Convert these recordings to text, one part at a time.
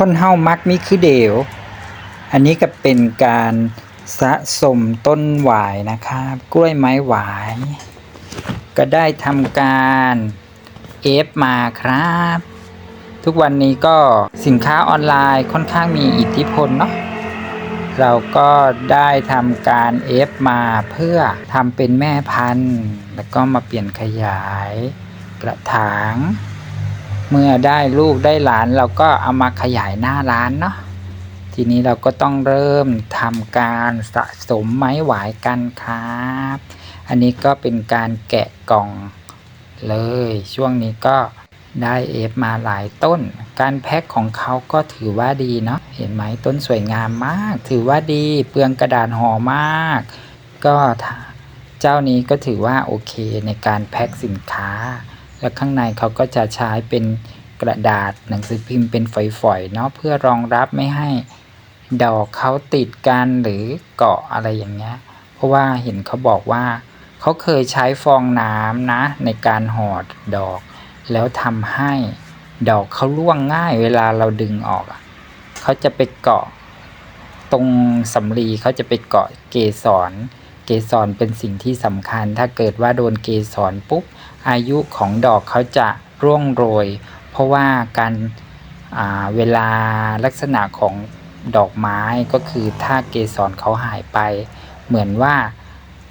คนเฮามักมีคือเดียวอันนี้ก็เป็นการสะสมต้นหวายนะครับกล้วยไม้หวาย ก็ได้ทำการเอฟมาครับ ทุกวันนี้ก็สินค้าออนไลน์ค่อนข้างมีอิทธิพลเนาะเราก็ได้ทำการเอฟมาเพื่อทำเป็นแม่พันธุ์ แล้วก็มาเปลี่ยนขยายกระถาง เมื่อได้ลูกได้หลานเราก็เอามาขยายหน้าร้านเนาะทีนี้เราก็ต้องเริ่มทำการสะสมไม้หวายกันครับ อันนี้ก็เป็นการแกะกล่องเลย ช่วงนี้ก็ได้เอฟมาหลายต้น การแพ็คของเขาก็ถือว่าดีเนาะ เห็นไหมต้นสวยงามมาก ถือว่าดี เปลืองกระดาษห่อมาก ก็เจ้านี้ก็ถือว่าโอเคในการแพ็คสินค้า แล้วข้างในเขาก็จะใช้เป็นกระดาษหนังสือพิมพ์เป็นฝอยๆเนาะเพื่อรองรับไม่ให้ดอกเขาติดกันหรือเกาะอะไรอย่างเงี้ย เพราะว่าเห็นเขาบอกว่า เขาเคยใช้ฟองน้ำนะ ในการห่อดอก แล้วทำให้ดอกเขาร่วงง่ายเวลาเราดึงออกเขาจะไปเกาะ ตรงสำลีเขาจะไปเกาะเกสร เกสรเป็นสิ่งที่สำคัญ ถ้าเกิดว่าโดนเกสรปุ๊บอายุของดอกเขาจะร่วงโรย เพราะว่าการาเวลาลักษณะของดอกไม้ก็คือถ้าเกสรเขาหายไป เหมือนว่า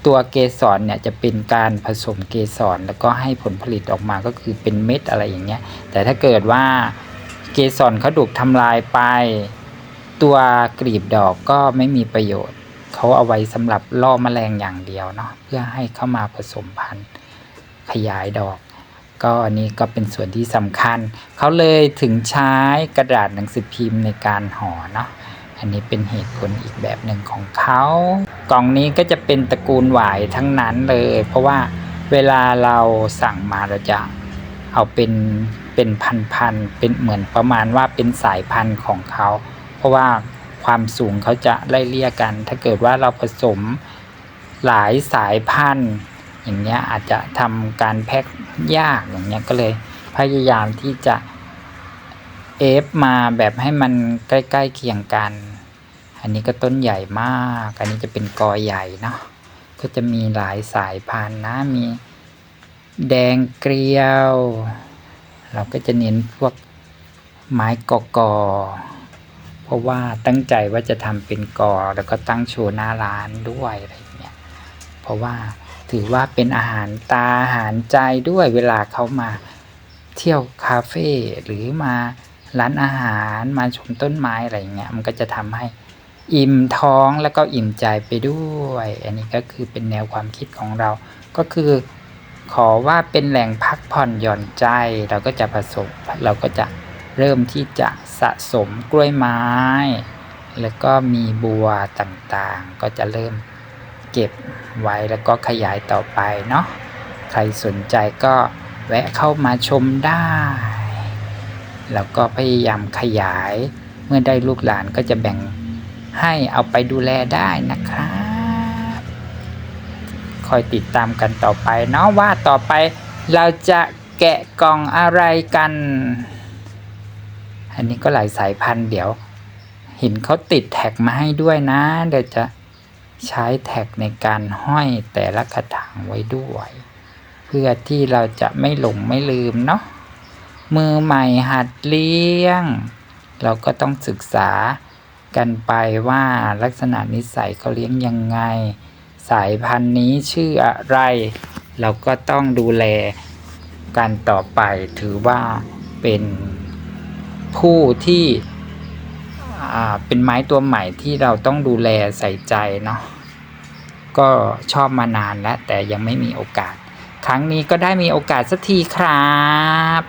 ตัวเกสรเนี่ยจะเป็นการผสมเกสรแล้วก็ให้ผลผลิตออกมาก็คือเป็นเม็ดอะไรอย่างเงี้ย แต่ถ้าเกิดว่าเกสรเขาถูกทำลายไป ตัวกลีบดอกก็ไม่มีประโยชน์ เขาเอาไว้สำหรับล่อแมลงอย่างเดียวเนาะเพื่อให้เข้ามาผสมพันธุ์ขยายดอก ก็อันนี้ก็เป็นส่วนที่สำคัญ เขาเลยถึงใช้กระดาษหนังสือพิมพ์ในการห่อเนาะอันนี้เป็นเหตุผลอีกแบบหนึ่งของเขากล่องนี้ก็จะเป็นตระกูลหวายทั้งนั้นเลย เพราะว่าเวลาเราสั่งมาเราจะเอาเป็นเป็นพันๆเป็นเหมือนประมาณว่าเป็นสายพันธุ์ของเขา เพราะว่า ความสูงเขาจะไล่เลี่ยกัน ถ้าเกิดว่าเราผสมหลายสายพันธุ์อย่างเงี้ยอาจจะทำการแพ็คยากอย่างเงี้ยก็เลยพยายามที่จะเอฟมาแบบให้มันใกล้ๆเคียงกัน อันนี้ก็ต้นใหญ่มาก อันนี้จะเป็นกอใหญ่เนาะก็จะมีหลายสายพันธุ์นะ มีแดงเกลียว เราก็จะเน้นพวกไม้กอกอ เพราะว่าตั้งใจว่าจะทำเป็นกอแล้วก็ตั้งโชว์หน้าร้านด้วยอะไรอย่างเงี้ยเพราะว่าถือว่าเป็นอาหารตาอาหารใจด้วยเวลาเขามาเที่ยวคาเฟ่หรือมาร้านอาหารมาชมต้นไม้อะไรอย่างเงี้ยมันก็จะทำให้อิ่มท้องแล้วก็อิ่มใจไปด้วย อันนี้ก็คือเป็นแนวความคิดของเรา ก็คือขอว่าเป็นแหล่งพักผ่อนหย่อนใจเราก็จะผสมเราก็จะ เริ่มที่จะสะสมกล้วยไม้ แล้วก็มีบัวต่างๆ ก็จะเริ่มเก็บไว้แล้วก็ขยายต่อไปเนาะใครสนใจก็แวะเข้ามาชมได้ แล้วก็พยายามขยายเมื่อได้ลูกหลานก็จะแบ่งให้เอาไปดูแลได้นะครับคอยติดตามกันต่อไปเนาะว่าต่อไปเราจะแกะกล่องอะไรกัน อันนี้ก็หลายสายพันธุ์เดี๋ยวห็นเขาติดแท็กมาให้ด้วยนะ เดี๋ยวจะใช้แท็กในการห้อยแต่ละกระถางไว้ด้วย เพื่อที่เราจะไม่หลงไม่ลืมเนาะมือใหม่หัดเลี้ยง เราก็ต้องศึกษากันไปว่าลักษณะนิสัยเขาเลี้ยงยังไง สายพันธุ์นี้ชื่ออะไร เราก็ต้องดูแลกันต่อไปถือว่าเป็น ผู้ที่เป็นไม้ตัวใหม่ที่เราต้องดูแลใส่ใจเนาะก็ชอบมานานแล้วแต่ยังไม่มีโอกาส ครั้งนี้ก็ได้มีโอกาสสักทีครับ